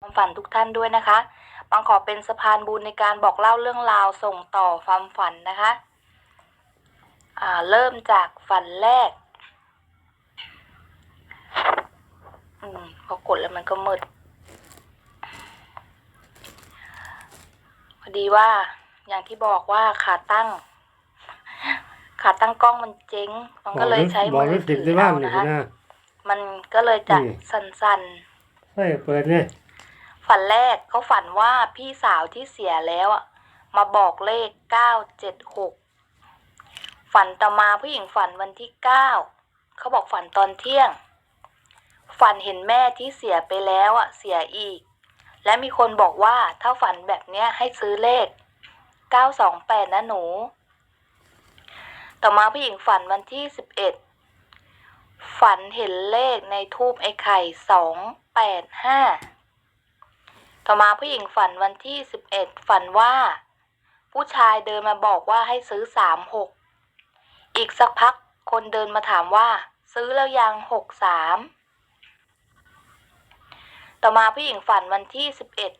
ความฝันทุกท่านด้วยนะคะบางขอเป็นสะพานบุญในการบอกเล่าเรื่องราวส่งต่อความฝันนะคะอ่าเริ่มจากฝันแรก อืมพอกดแล้วมันก็มืด พอดีว่าอย่างที่บอกว่าขาตั้ง ขาตั้งกล้องมันเจ๊ง มันก็เลยใช้บอกมืรู้อติถืดอในบ้านเอานี่นะคะนะมันก็เลยจะนี่สั่นๆให้เปิดเนี่ย ฝันแรกเขาฝันว่าพี่สาวที่เสียแล้วอะมาบอกเลขเก้าเจ็ดหกฝันต่อมาผู้หญิงฝันวันที่เก้าเขาบอกฝันตอนเที่ยง ฝันเห็นแม่ที่เสียไปแล้วอะเสียอีก และมีคนบอกว่าถ้าฝันแบบเนี้ยให้ซื้อเลขเก้าสองแปดนะหนู ต่อมาผู้หญิงฝันวันที่สิบเอ็ดฝันเห็นเลขในทูบไอ้ไข่สองแปดห้า ต่อมาผู้หญิงฝันวันที่สิบเอ็ดฝันว่า ผู้ชายเดินมาบอกว่าให้ซื้อสามหกอีกสักพักคนเดินมาถามว่า ซื้อแล้วยังหกสามต่อมาผู้หญิงฝันวันที่สิบเอ็ด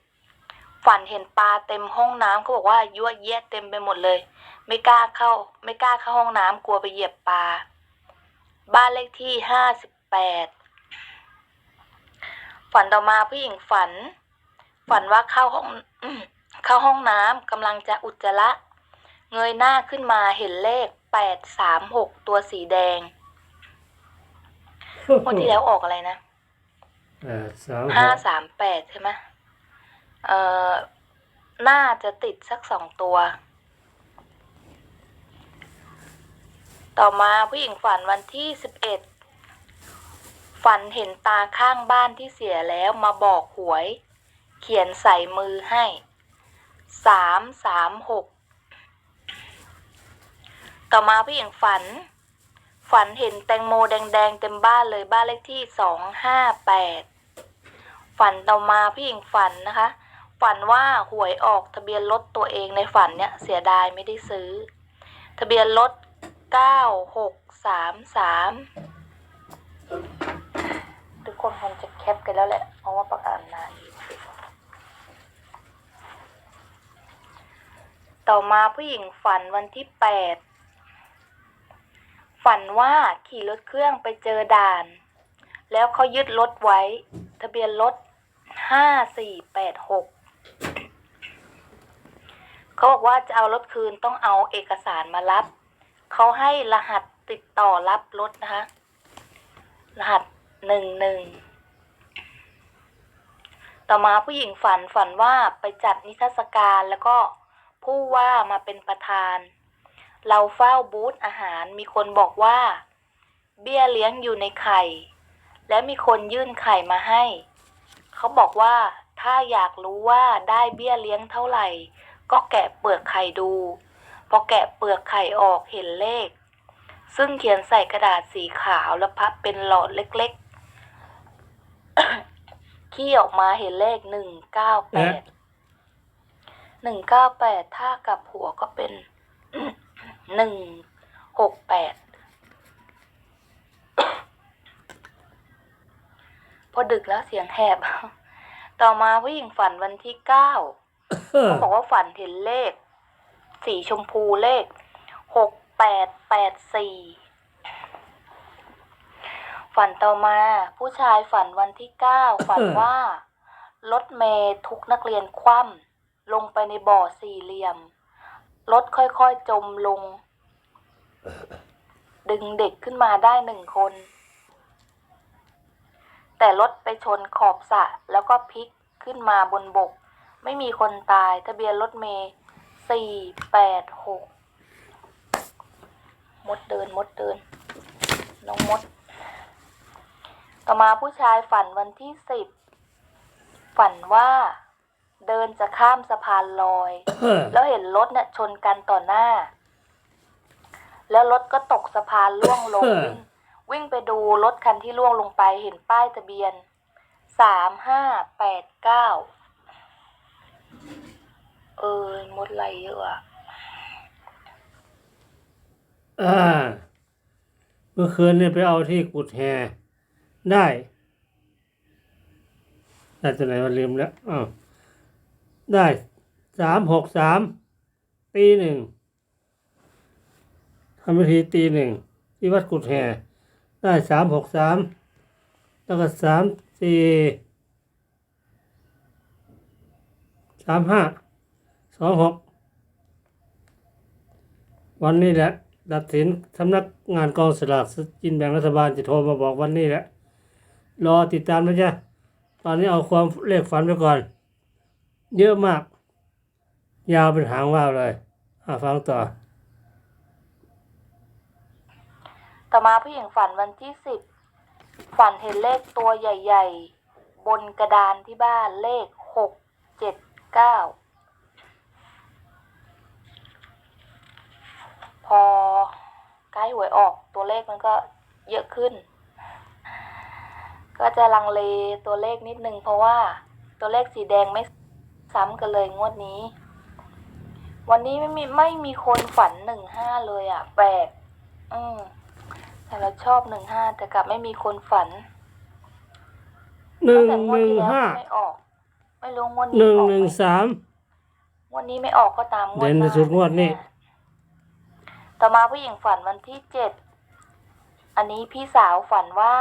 ฝันเห็นปลาเต็มห้องน้ำเขาบอกว่ายั่วเยะเต็มไปหมดเลย ไม่กล้าเข้า ไม่กล้าเข้าห้องน้ำกลัวไปเหยียบปลาบ้านเลขที่ห้าสิบแปดฝันต่อมาผู้หญิงฝัน ฝันว่าเข้าห้องเข้าห้องน้ำกำลังจะอุจจาระ เงยหน้าขึ้นมาเห็นเลขแปดสามหกตัวสีแดงงวันที่แล้วออกอะไรนะเออสามห้าหกสามแปดใช่ไหมเอ่อน่าจะติดสักสองตัว ต่อมาผู้หญิงฝันวันที่สิบเอ็ดฝันเห็นตาข้างบ้านที่เสียแล้วมาบอกหวยเขียนใส่มือให้สามสามหกต่อมาผู้หญิงฝัน ฝันเห็นแตงโมแดงๆเต็มบ้านเลยบ้านเลขที่สองห้าแปดฝันต่อมาผู้หญิงฝันนะคะ ฝันว่าหวยออกทะเบียนรถตัวเองในฝันเนี่ยเสียดายไม่ได้ซื้อ ทะเบียนรถเก้าหกสามสามทุกคนคงจะแคปกันแล้วแหละ เพราะว่าประกาศนานอยู่ ต่อมาผู้หญิงฝันวันที่แปดฝันว่าขี่รถเครื่องไปเจอด่าน แล้วเขายึดรถไว้ ทะเบียนรถห้าสี่แปดหกเขาบอกว่าจะเอารถคืนต้องเอาเอกสารมารับ เขาให้รหัสติดต่อรับรถนะคะ รหัสหนึ่งหนึ่ง ต่อมาผู้หญิงฝันฝันว่าไปจัดนิทรรศการแล้วก็ ผู้ว่ามาเป็นประธาน เราเฝ้าบูธอาหารมีคนบอกว่า เบี้ยเลี้ยงอยู่ในไข่ และมีคนยื่นไข่มาให้ เขาบอกว่าถ้าอยากรู้ว่าได้เบี้ยเลี้ยงเท่าไหร่ ก็แกะเปลือกไข่ดู พอแกะเปลือกไข่ออกเห็นเลข ซึ่งเขียนใส่กระดาษสีขาวแล้วพับเป็นหลอดเล็กๆขี้ออกมาเห็นเลขหนึ่งเก้าแปด หนึ่งเก้าแปดถ้ากับหัวก็เป็นหนึ่งหกแปดพอดึกแล้วเสียงแหบ ต่อมาผู้หญิงฝันวันที่เก้าเขาบอกว่าฝันเห็นเลข สีชมพูเลขหกแปดแปดสี่ฝันต่อมาผู้ชายฝันวันที่เก้าฝันว่า รถเมย์ทุกนักเรียนคว่ำ ลงไปในบ่อสี่เหลี่ยม รถค่อยๆจมลง ดึงเด็กขึ้นมาได้หนึ่งคน แต่รถไปชนขอบสะแล้วก็พลิกขึ้นมาบนบก ไม่มีคนตายทะเบียนรถเมย์สี่แปดหกมดเดินมดเดิน น้องมด ต่อมาผู้ชายฝันวันที่สิบฝันว่า เดินจะข้ามสะพานลอย แล้วเห็นรถเนี่ยชนกันต่อหน้า แล้วรถก็ตกสะพานล่วงลง วิ่งวิ่งไปดูรถคันที่ล่วงลงไปเห็นป้ายทะเบียนสามห้าแปดเก้าเออมดไหลเยอะอะอ่า เมื่อคืนเนี่ยไปเอาที่กุดแฮได้ได้ตัวไหนมาลืมแล้วอ้าว ได้สามหกสามตีหนึ่งทำพิธีตีหนึ่งที่วัดกุดแห่ได้สามหกสามแล้วก็สามสี่สามห้าสองหกวันนี้แหละตัดสินสำนักงานกองสลากกินแบ่งรัฐบาลจะโทรมาบอกวันนี้แหละ รอติดตามนะจ๊ะตอนนี้เอาความเลขฝันไปก่อน เยอะมาก ยาวเป็นหางว่าวเลยอะฟังต่อ ต่อมาผู้หญิงฝันวันที่สิบฝันเห็นเลขตัวใหญ่ ๆ บนกระดานที่บ้านเลขหกเจ็ดเก้าพอใกล้หวยออกตัวเลขมันก็เยอะขึ้น ก็จะลังเลตัวเลขนิดนึงเพราะว่าตัวเลขสีแดงไม่ ซ้ำกันเลยงวดนี้ วันนี้ไม่มีไม่มีคนฝันหนึ่งห้าเลยอะแปลกอืมแต่เราชอบหนึ่งห้าแต่กลับไม่มีคนฝันหนึ่งตั้งแต่งหวดนึ่งที่แล้วห้าไม่ออก ไม่รู้งวดหนี้นึ่งออกหนึ่งไหมสามงวดนี้ไม่ออกก็ตามงวดเด่นหที่น้าสุดงวดนี้ต่อมาผู้หญิงฝันวันที่เจ็ดอันนี้พี่สาวฝันว่า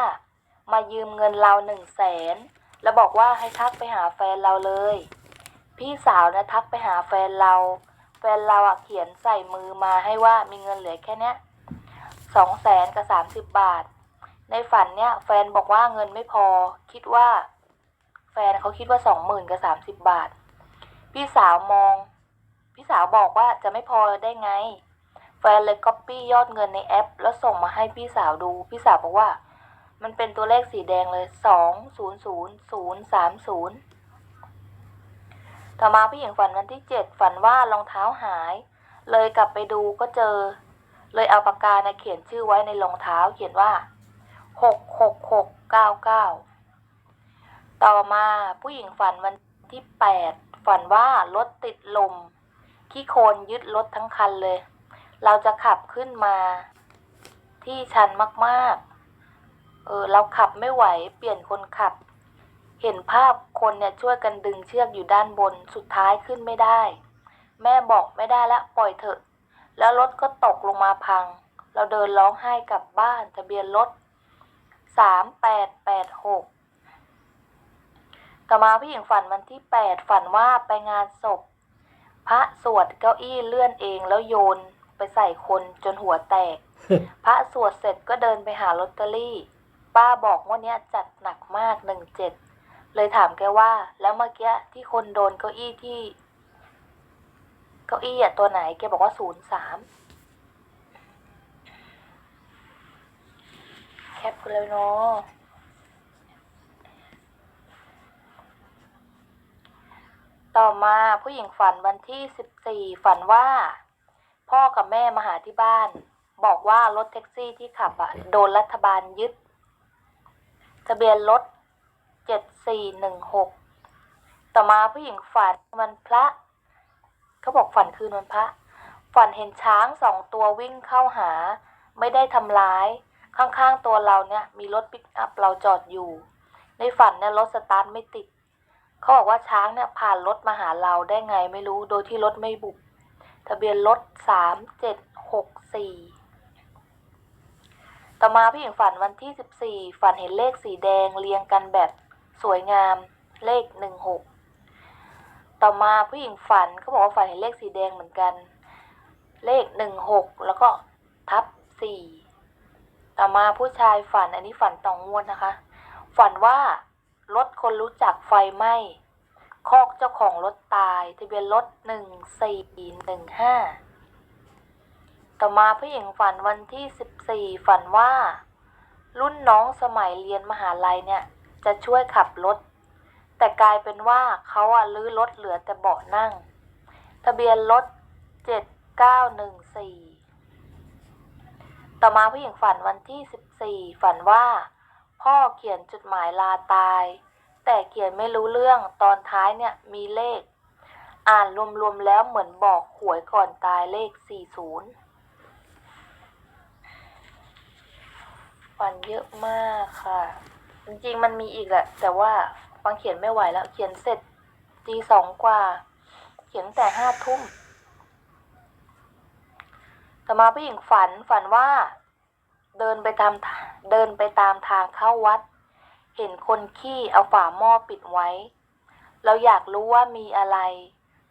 มายืมเงินเราหนึ่งแสนแล้วบอกว่าให้ทักไปหาแฟนเราเลย พี่สาวนะทักไปหาแฟนเรา แฟนเราอะเขียนใส่มือมาให้ว่ามีเงินเหลือแค่เนี้ยสองแสนกับสามสิบบาท ในฝันเนี่ย แฟนบอกว่าเงินไม่พอ คิดว่า แฟนเขาคิดว่าสองหมื่นกับสามสิบบาท พี่สาวมอง พี่สาวบอกว่าจะไม่พอได้ไง แฟนเลยก๊อปปี้ยอดเงินในแอป แล้วส่งมาให้พี่สาวดู พี่สาวบอกว่า มันเป็นตัวเลขสีแดงเลยสองศูนย์ศูนย์ศูนย์สามศูนย์ ต่อมาผู้หญิงฝันวันที่เจ็ดฝันว่ารองเท้าหาย เลยกลับไปดูก็เจอ เลยเอาปากกาเนี่ยเขียนชื่อไว้ในรองเท้า เขียนว่าหกหกหกเก้าเก้าต่อมาผู้หญิงฝันวันที่แปดฝันว่ารถติดลม ขี้โคลนยึดรถทั้งคันเลย เราจะขับขึ้นมา ที่ชันมากๆ เออเราขับไม่ไหวเปลี่ยนคนขับ เห็นภาพคนเนี่ยช่วยกันดึงเชือกอยู่ด้านบนสุดท้ายขึ้นไม่ได้ แม่บอกไม่ได้ล้วปล่อยเถอะ แล้วรถก็ตกลงมาพัง เราเดินร้องไห้กลับบ้านทะเบียนรถสามแปดแปดหกต่อมาผู้หญิงฝันวันที่แปดฝันว่าไปงานศพ พระสวดเก้าอี้เลื่อนเองแล้วโยนไปใส่คนจนหัวแตก พระสวดเสร็จก็เดินไปหาลอตเตอรี่ ป้าบอกว่าเนี้ยจัดหนักมากหนึ่งเจ็ด เลยถามแกว่า แล้วเมื่อกี้ที่คนโดนเก้าอี้ที่ เก้าอี้อะตัวไหน แกบอกว่าศูนย์สามแคปกันเลยเนาะต่อมาผู้หญิงฝันวันที่สิบสี่ฝันว่า พ่อกับแม่มาหาที่บ้าน บอกว่ารถแท็กซี่ที่ขับอะโดนรัฐบาลยึด ทะเบียนรถ เจ็ดสี่หนึ่งหกต่อมาผู้หญิงฝันวันพระเขาบอกฝันคืนวันพระ ฝันเห็นช้างสองตัววิ่งเข้าหา ไม่ได้ทำร้าย ข้างๆตัวเราเนี่ยมีรถปิกอัพเราจอดอยู่ ในฝันเนี่ยรถสตาร์ทไม่ติดเขาบอกว่าช้างเนี่ยผ่านรถมาหาเราได้ไงไม่รู้โดยที่รถไม่บุบทะเบียนรถสามเจ็ดหกสี่ต่อมาพี่หญิงฝันวันที่สิบสี่ฝันเห็นเลขสีแดงเรียงกันแบบ สวยงามเลขหนึ่งหกต่อมาผู้หญิงฝันเขาบอกว่าฝันเห็นเลขสีแดงเหมือนกัน เลขหนึ่งหกแล้วก็ทับสี่ต่อมาผู้ชายฝันอันนี้ฝันต่องงวดนะคะ ฝันว่ารถคนรู้จักไฟไหม้คอกเจ้าของรถตายทะเบียนรถหนึ่งสี่หนึ่งห้าต่อมาผู้หญิงฝันวันที่สิบสี่ฝันว่า รุ่นน้องสมัยเรียนมหาลัยเนี่ย จะช่วยขับรถ แต่กลายเป็นว่าเขาอะลื้อรถเหลือแต่เบาะนั่ง ทะเบียนรถเจ็ดเก้าหนึ่งสี่ต่อมาผู้หญิงฝันวันที่สิบสี่ฝันว่า พ่อเขียนจดหมายลาตาย แต่เขียนไม่รู้เรื่องตอนท้ายเนี่ยมีเลข อ่านรวมๆแล้วเหมือนบอกหวยก่อนตายเลข40ฝันเยอะมากค่ะ จริงๆมันมีอีกแหละ แต่ว่าฟังเขียนไม่ไหวแล้ว เขียนเสร็จตีสองกว่า เขียนแต่ห้าทุ่มต่อมาผู้หญิงฝันฝันว่า เดินไปตามเดินไปตามทางเข้าวัด เห็นคนขี้เอาฝาหม้อปิดไว้ เราอยากรู้ว่ามีอะไร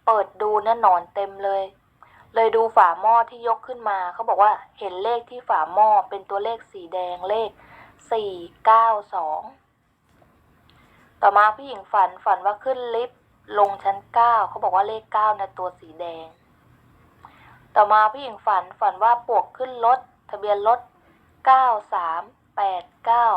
เปิดดูนะหนอนเต็มเลย เลยดูฝาหม้อที่ยกขึ้นมาเขาบอกว่าเห็นเลขที่ฝาหม้อเป็นตัวเลขสีแดงเลข สี่เก้าสองต่อมาผู้หญิงฝันฝันว่าขึ้นลิฟต์ลงชั้นเก้าเขาบอกว่าเลขเก้านะตัวสีแดง ต่อมาผู้หญิงฝันฝันว่าปวกขึ้นรถทะเบียนรถเก้าสามแปดเก้า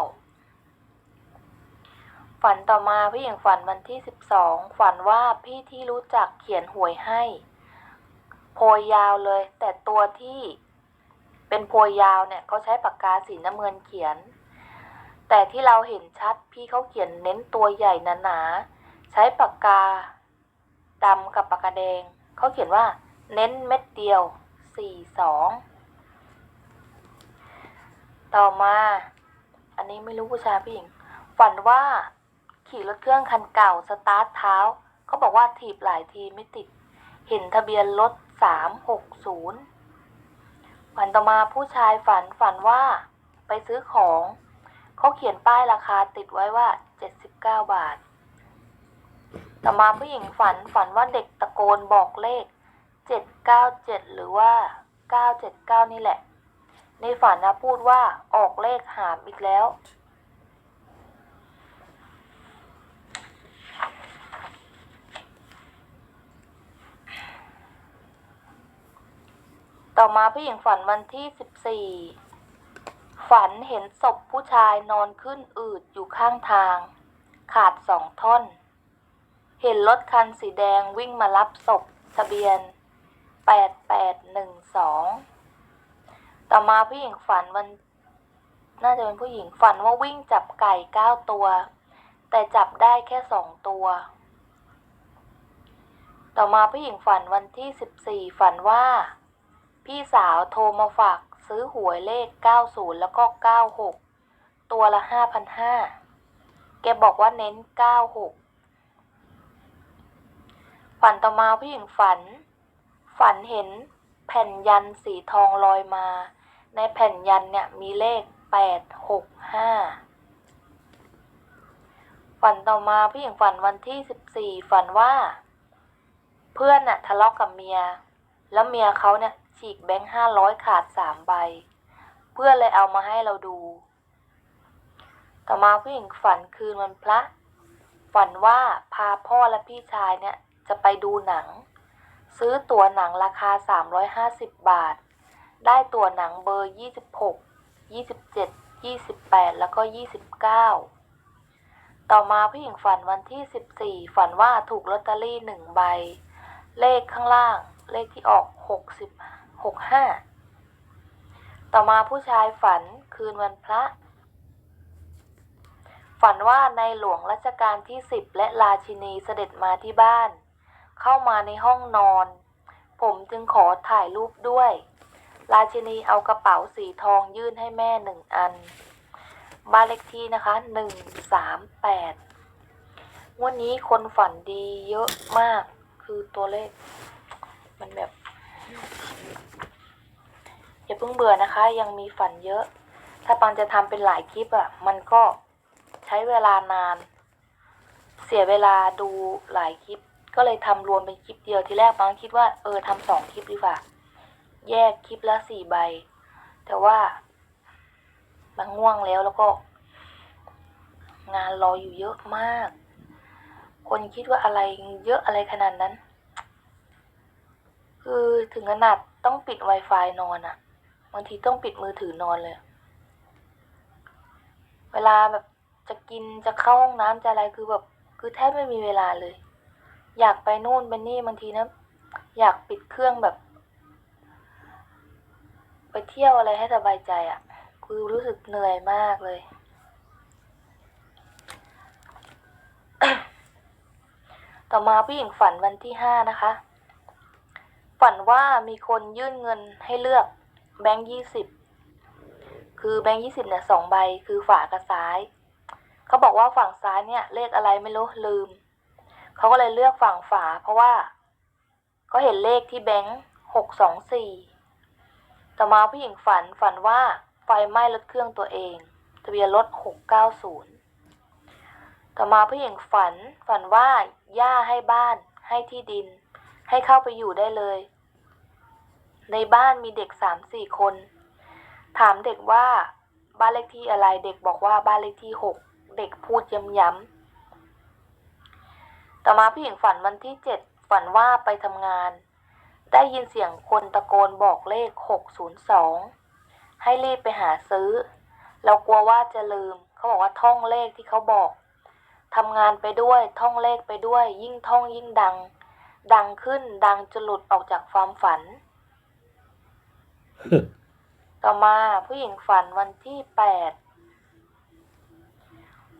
ฝันต่อมาผู้หญิงฝันวันที่สิบสองฝันว่าพี่ที่รู้จักเขียนหวยให้ โพยยาวเลย แต่ตัวที่เป็นโพยยาวเนี่ยเขาใช้ปากกาสีน้ำเงินเขียน แต่ที่เราเห็นชัดพี่เขาเขียนเน้นตัวใหญ่หนาๆใช้ปากกาดำกับปากกาแดง เขาเขียนว่า เน้นเม็ดเดียวสี่สองต่อมา อันนี้ไม่รู้ผู้ชายผู้หญิง ฝันว่าขี่รถเครื่องคันเก่าสตาร์ทเท้า เขาบอกว่าถีบหลายทีไม่ติด เห็นทะเบียนรถสามหกศูนย์ฝันต่อมาผู้ชายฝันฝันว่าไปซื้อของ เขาเขียนป้ายราคาติดไว้ว่าเจ็ดสิบเก้าบาท ต่อมาผู้หญิงฝันฝันว่าเด็กตะโกนบอกเลขเจ็ดเก้าเจ็ดหรือว่าเก้าเจ็ดเก้านี่แหละ ในฝันนะพูดว่าออกเลขหามอีกแล้ว ต่อมาผู้หญิงฝันวันที่สิบสี่ ฝันเห็นศพผู้ชายนอนขึ้นอืดอยู่ข้างทาง ขาดสองท่อน เห็นรถคันสีแดงวิ่งมารับศพทะเบียน 8812 ต่อมาผู้หญิงฝันวัน น่าจะเป็นผู้หญิงฝันว่าวิ่งจับไก่เก้าตัว แต่จับได้แค่สองตัว ต่อมาผู้หญิงฝันวันที่ 14 ฝันว่า พี่สาวโทรมาฝาก ซื้อหวยเลข 90 แล้วก็ 96 ตัวละ 5,500แกบอกว่าเน้น 96 ฝันต่อมาผู้หญิงฝัน ฝันเห็นแผ่นยันสีทองลอยมา ในแผ่นยันเนี่ยมีเลข 865 ฝันต่อมาผู้หญิงฝันวันที่ 14 ฝันว่า เพื่อนน่ะทะเลาะกับเมีย แล้วเมียเขาเนี่ย ฉีกแบงค์ห้าร้อยขาดสามใบ เพื่อนเลยเอามาให้เราดู ต่อมาผู้หญิงฝันคืนวันพระ ฝันว่าพาพ่อและพี่ชายเนี่ยจะไปดูหนัง ซื้อตั๋วหนังราคา 350 บาท ได้ตั๋วหนังเบอร์ 26 27 28 แล้วก็ 29 ต่อมาผู้หญิงฝันวันที่ 14 ฝันว่าถูกลอตเตอรี่หนึ่งใบ เลขข้างล่างเลขที่ออก 60 65 ต่อมาผู้ชายฝันคืนวันพระ ฝันว่าในหลวงรัชกาลที่ 10 และราชินีเสด็จมาที่บ้าน เข้ามาในห้องนอน ผมจึงขอถ่ายรูปด้วยราชินีเอากระเป๋าสีทองยื่นให้แม่หนึ่งอัน บ้านเลขที่นะคะหนึ่งสามแปดวันนี้คนฝันดีเยอะมาก คือตัวเลข มันแบบ อย่าเพิ่งเบื่อนะคะ ยังมีฝันเยอะ ถ้าปังจะทำเป็นหลายคลิปอะ่ะ มันก็ใช้เวลานาน เสียเวลาดูหลายคลิป ก็เลยทำรวมเป็นคลิปเดียวทีแรกปังคิดว่าเออทำสองคลิปดีกว่า แยกคลิปละสี่ใบ แต่ว่าบางง่วงแล้วแล้วก็ งานรออยู่เยอะมาก คนคิดว่าอะไรเยอะอะไรขนาดนั้น คือถึงขนาดต้องปิด Wi-Fi นอนอะ บางทีต้องปิดมือถือนอนเลย เวลาแบบจะกินจะเข้าห้องน้ำจะอะไรคือแบบคือแทบไม่มีเวลาเลย อยากไปนู่นไปนี่บางทีนะ อยากปิดเครื่องแบบ ไปเที่ยวอะไรให้สบายใจอะ่ะ คือรู้สึกเหนื่อยมากเลย ต่อมาผู้หญิงฝันวันที่ห้านะคะ ฝันว่ามีคนยื่นเงินให้เลือก แบงค์ยี่สิบคือแบงค์ยี่สิบเนี่ยสองใบคือฝากับซ้าย เขาบอกว่าฝั่งซ้ายเนี่ย เลขอะไรไม่รู้ลืม เขาก็เลยเลือกฝั่งฝา เพราะว่าเขาเห็นเลขที่แบงค์หกสองสี่ต่อมาผู้หญิงฝันฝันว่าไฟไหม้รถเครื่องตัวเองทะเบียนรถหกเก้าศูนย์ต่อมาผู้หญิงฝันฝันว่าย่าให้บ้านให้ที่ดิน ให้เข้าไปอยู่ได้เลย ในบ้านมีเด็กสามสี่คน ถามเด็กว่าบ้านเลขที่อะไรเด็กบอกว่าบ้านเลขที่หกเด็กพูดย้ำๆต่อมาผู้หญิงฝันวันที่เจ็ดฝันว่าไปทำงาน ได้ยินเสียงคนตะโกนบอกเลขหกศูนย์สองให้รีบไปหาซื้อ เรากลัวว่าจะลืม เขาบอกว่าท่องเลขที่เขาบอกทำงานไปด้วยท่องเลขไปด้วย ยิ่งท่องยิ่งดัง ดังขึ้นดังจนหลุดออกจากความฝัน ต่อมาผู้หญิงฝันวันที่แปด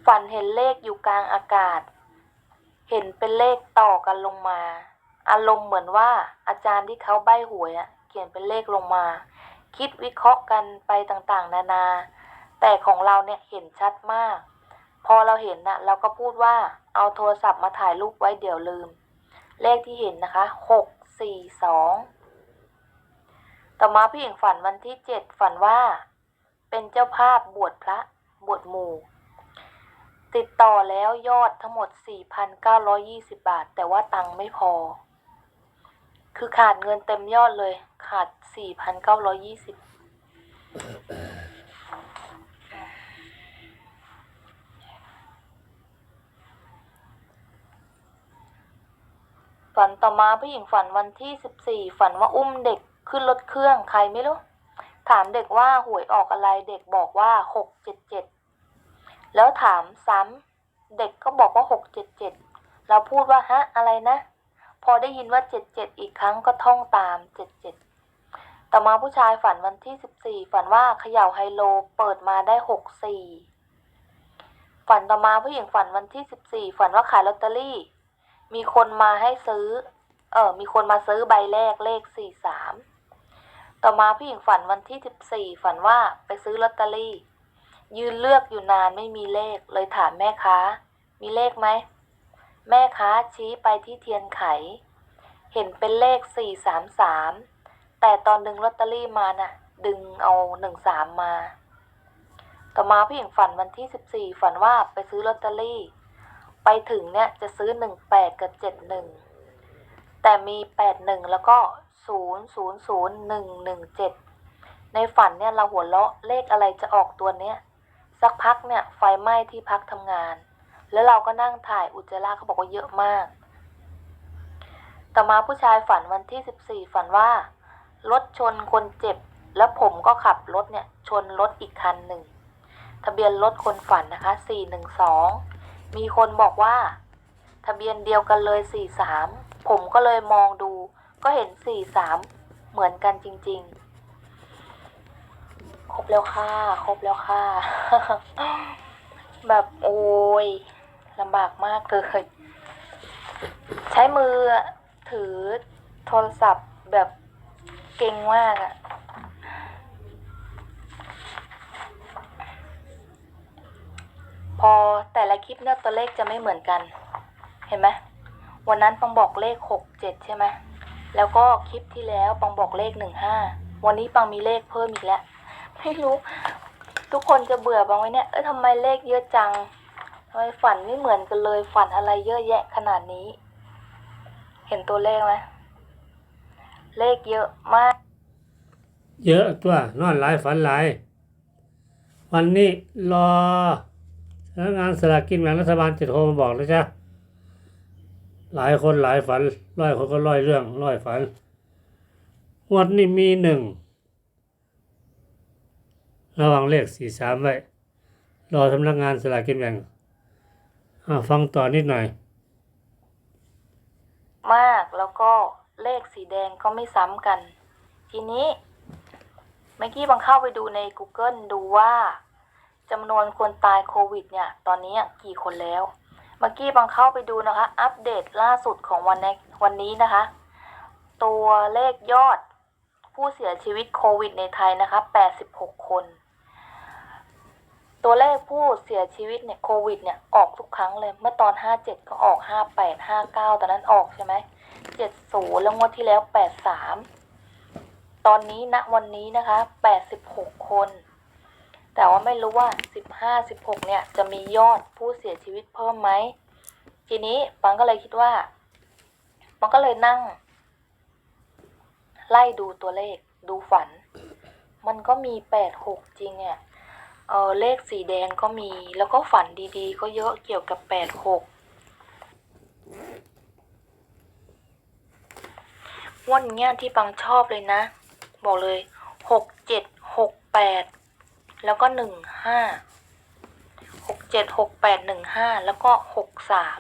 ฝันเห็นเลขอยู่กลางอากาศ เห็นเป็นเลขต่อกันลงมา อารมณ์เหมือนว่าอาจารย์ที่เขาใบหวยอะเขียนเป็นเลขลงมา คิดวิเคราะห์กันไปต่างๆ นานา แต่ของเราเนี่ยเห็นชัดมาก พอเราเห็นนะเราก็พูดว่าเอาโทรศัพท์มาถ่ายรูปไว้เดี๋ยวลืม เลขที่เห็นนะคะหกสี่สอง ต่อมาผู้หญิงฝันวันที่เจ็ดฝันว่า เป็นเจ้าภาพบวชพระบวชหมู่ ติดต่อแล้วยอดทั้งหมด 4,920 บาท แต่ว่าตังค์ไม่พอ คือขาดเงินเต็มยอดเลย ขาด 4,920ฝันต่อมาผู้หญิงฝันวันที่ 14 ฝันว่าอุ้มเด็ก ขึ้นรถเครื่องใครไม่รู้ ถามเด็กว่าหวยออกอะไรเด็กบอกว่า677แล้วถามซ้ำเด็กก็บอกว่า677เจ็ดเราพูดว่าฮะอะไรนะ พอได้ยินว่า77อีกครั้งก็ท่องตาม77ต่อมาผู้ชายฝันวันที่14ฝันว่าเขย่าไฮโลเปิดมาได้64ฝันต่อมาผู้หญิงฝันวันที่14ฝันว่าขายลอตเตอรี่ มีคนมาให้ซื้อ เออมีคนมาซื้อใบแรกเลข43 ต่อมาผู้หญิงฝันวันที่ 14 ฝันว่าไปซื้อลอตเตอรี่ ยืนเลือกอยู่นานไม่มีเลข เลยถามแม่ค้า มีเลขไหม แม่ค้าชี้ไปที่เทียนไข เห็นเป็นเลข 433 แต่ตอนดึงลอตเตอรี่มาน่ะ ดึงเอา 13 มา ต่อมาผู้หญิงฝันวันที่ 14 ฝันว่าไปซื้อลอตเตอรี่ ไปถึงเนี่ยจะซื้อ 18 กับ 71 แต่มี 81 แล้วก็ 000117ในฝันเนี่ยเราหัวเราะเลขอะไรจะออกตัวเนี้ยสักพักเนี่ยไฟไหม้ที่พักทำงาน แล้วเราก็นั่งถ่ายอุจจาระเขาบอกว่าเยอะมาก ต่อมาผู้ชายฝันวันที่14ฝันว่า รถชนคนเจ็บ แล้วผมก็ขับรถเนี่ยชนรถอีกคันหนึ่งทะเบียนรถคนฝันนะคะ412มีคนบอกว่า ทะเบียนเดียวกันเลย43ผมก็เลยมองดู ก็เห็น43เหมือนกันจริง ๆ ครบแล้วค่ะ ครบแล้วค่ะ แบบโอ้ยลำบากมากเลย ใช้มือถือโทรศัพท์แบบเก่งมากอะพอแต่ละคลิปเนี่ยตัวเลขจะไม่เหมือนกัน เห็นไหมวันนั้นปังบอกเลขหกเจ็ดใช่ไหม แล้วก็คลิปที่แล้วปังบอกเลขหนึ่งห้าวันนี้ปังมีเลขเพิ่มอีกแล้ว ไม่รู้ ทุกคนจะเบื่อปังไว้เนี่ย เอ้ยทำไมเลขเยอะจังทำไมฝันไม่เหมือนกันเลย ฝันอะไรเยอะแยะขนาดนี้ เห็นตัวเลขไหมเลขเยอะมาก เยอะตัวนอนหลายฝันหลาย วันนี้รอสำนักงานสลากกินแบ่งรัฐบาลจะโทรมาบอกนะจ๊ะ หลายคนหลายฝันร้อยคนก็ร้อยเรื่องร้อยฝันวดนี้มีหนึ่งระวังเลขสี่สามไว้ รอสำนักงานสลากกินแบ่งฟังต่อนิดหน่อย มากแล้วก็เลขสีแดงก็ไม่ซ้ำกัน ทีนี้เมื่อกี้บังเข้าไปดูใน Google ดูว่าจำนวนคนตายโควิดเนี่ย ตอนนี้กี่คนแล้ว เมื่อกี้บังเข้าไปดูนะคะ อัปเดตล่าสุดของวันในวันนี้นะคะ ตัวเลขยอดผู้เสียชีวิตโควิดในไทยนะคะ 86 คน ตัวเลขผู้เสียชีวิตเนี่ยโควิดเนี่ยออกทุกครั้งเลย เมื่อตอนห้าเจ็ดก็ออกห้าแปดห้าเก้าตอนนั้นออกใช่ไหมเจ็ดศูนย์แล้วงวดที่แล้วแปดสามตอนนี้ณวันนี้นะคะแปดสิบหกคน แต่ว่าไม่รู้ว่าสิบห้าสิบหกเนี่ยจะมียอดผู้เสียชีวิตเพิ่มไหม ทีนี้ปังก็เลยคิดว่า ปังก็เลยนั่ง ไล่ดูตัวเลขดูฝัน มันก็มีแปดหกจริงเนี่ยเออเลขสีแดงก็มี แล้วก็ฝันดีๆ ก็เยอะเกี่ยวกับแปดหกวันเนี้ยที่ปังชอบเลยนะ บอกเลยหกเจ็ดหกแปด แล้วก็หนึ่งห้าหกเจ็ดหกแปดหนึ่งห้าแล้วก็หกสาม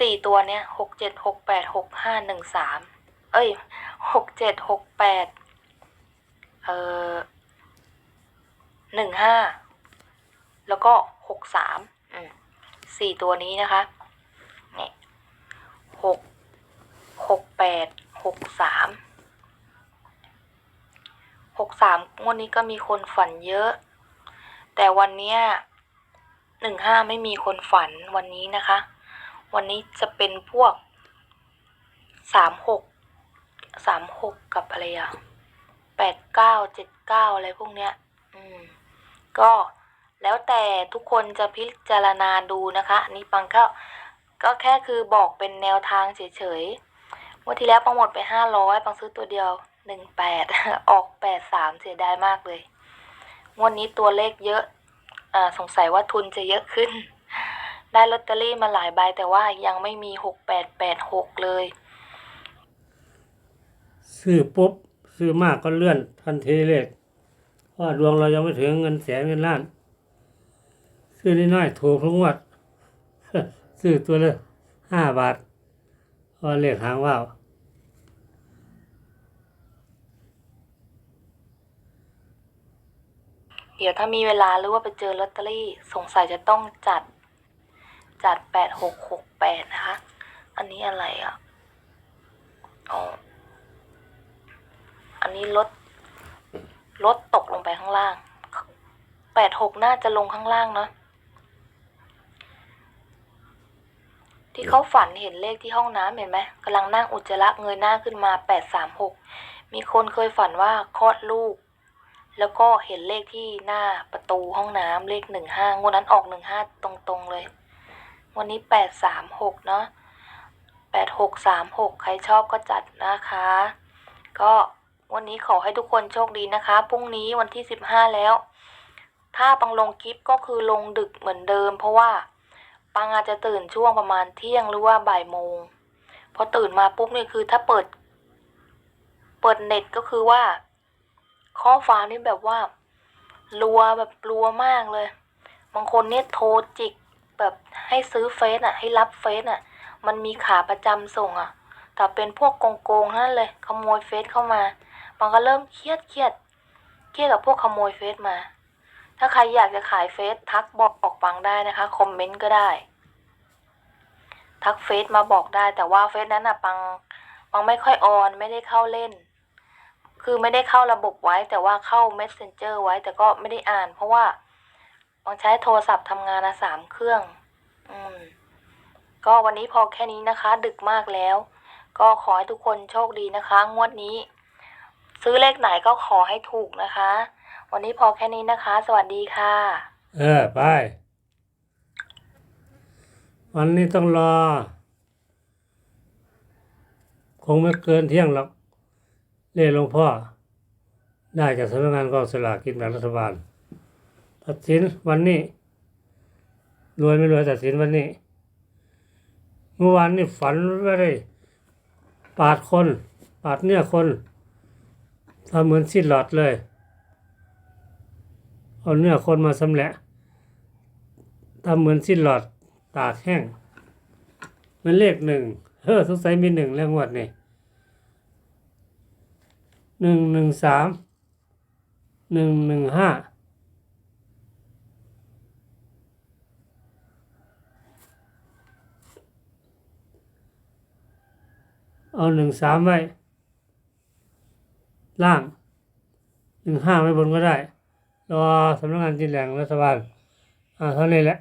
สี่ตัวเนี้ยหกเจ็ดหกแปดหกห้าหนึ่งสามเอ้ยหกเจ็ดหกแปดเออหนึ่งห้าแล้วก็หกสามสี่ตัวนี้นะคะนี่หกหกแปดหกสาม หกสามงวดนี้ก็มีคนฝันเยอะ แต่วันเนี้ยหนึ่งห้าไม่มีคนฝันวันนี้นะคะ วันนี้จะเป็นพวกสามหกสามหกกับอะไรอะแปดเก้าเจ็ดเก้าอะไรพวกเนี้ย อืม ก็แล้วแต่ทุกคนจะพิจารณาดูนะคะอันนี้ปังก็ก็แค่คือบอกเป็นแนวทางเฉยๆวันที่แล้วปังหมดไปห้าร้อยปังซื้อตัวเดียว หนึ่งแปดออกแปดสามเสียดายมากเลย งวันนี้ตัวเลขเยอะอสงสัยว่าทุนจะเยอะขึ้น ได้ลอตเตอรี่มาหลายใบแต่ว่ายังไม่มีหกแปดแปดหกเลย ซื้อปุ๊บ ซื้อมากก็เลื่อนทันทีเลยเพราะว่าดวงเรายังไม่ถึงเงินแสนเงินล้าน ซื้อน้อยๆถูกทุกงวด ซื้อตัวละห้าบาทเพราเลขหางว่าว เดี๋ยวถ้ามีเวลาหรือว่าไปเจอลอตเตอรี่สงสัยจะต้องจัด จัดแปดหกหกแปดนะคะ อันนี้อะไรอะอ๋ออันนี้ลดลดตกลงไปข้างล่างแปดหกน่าจะลงข้างล่างเนาะที่เขาฝันเห็นเลขที่ห้องน้ำเห็นไหมกำลังนั่งอุจจาระเงยหน้าขึ้นมาแปดสามหกมีคนเคยฝันว่าคลอดลูก แล้วก็เห็นเลขที่หน้าประตูห้องน้ำเลขหนึ่งห้างวดนั้นออกหนึ่งห้าตรงๆเลย วันนี้แปดสามหกเนาะแปดหกสามหกใครชอบก็จัดนะคะ ก็วันนี้ขอให้ทุกคนโชคดีนะคะพรุ่งนี้วันที่สิบห้าแล้ว ถ้าปังลงคลิปก็คือลงดึกเหมือนเดิม เพราะว่าปังอาจจะตื่นช่วงประมาณเที่ยงหรือว่าบ่ายโมงพอตื่นมาปุ๊บนี่คือถ้าเปิด เปิดเน็ตก็คือว่า ข้อฟ้ามนี่แบบว่ารัวแบบรัวมากเลย บางคนเนี่ยโทรจิกแบบให้ซื้อเฟซอะ ให้รับเฟซอะ มันมีขาประจำส่งอะ แต่เป็นพวกโกงๆนั่นเลย ขโมยเฟซเข้ามาบางก็เริ่มเครียดเครียดเครียดกับพวกขโมยเฟซมา ถ้าใครอยากจะขายเฟซทักบอกออกปังได้นะคะ คอมเมนต์ก็ได้ ทักเฟซมาบอกได้ แต่ว่าเฟซนั้นอะปังปังไม่ค่อยออนไม่ได้เข้าเล่น คือไม่ได้เข้าระบบไว้ แต่ว่าเข้า messenger ไว้แต่ก็ไม่ได้อ่าน เพราะว่าบางใช้โทรศัพท์ทำงานนะสามเครื่อง อืม ก็วันนี้พอแค่นี้นะคะ ดึกมากแล้ว ก็ขอให้ทุกคนโชคดีนะคะ งวดนี้ ซื้อเลขไหนก็ขอให้ถูกนะคะ วันนี้พอแค่นี้นะคะ สวัสดีค่ะ เออไป วันนี้ต้องรอ คงไม่เกินเที่ยงหรอก เรียหลวงพ่อ ได้จากสำนักงานกองสลากกินแบ่งรัฐบาล ตัดสินวันนี้ รวยไม่รวยตัดสินวันนี้ เมื่อวานนี่ฝันว่าได้ ปาดคน ปาดเนื้อคนทำเหมือนสิ้นหลอดเลย เอาเนื้อคนมาสำแหละทำเหมือนสิ้นหลอดตากแห้ง มันเลขหนึ่งเฮ้อสงสัยมีหนึ่งแล้วงวดนี่ หนึ่งหนึ่งสามหนึ่งหนึ่งห้าเอาหนึ่งสามไว้ ล่างหนึ่งห้าไว้บนก็ได้ รอสำนักงานจินแหล่งรัฐบาลอ่าเท่านี้แหละ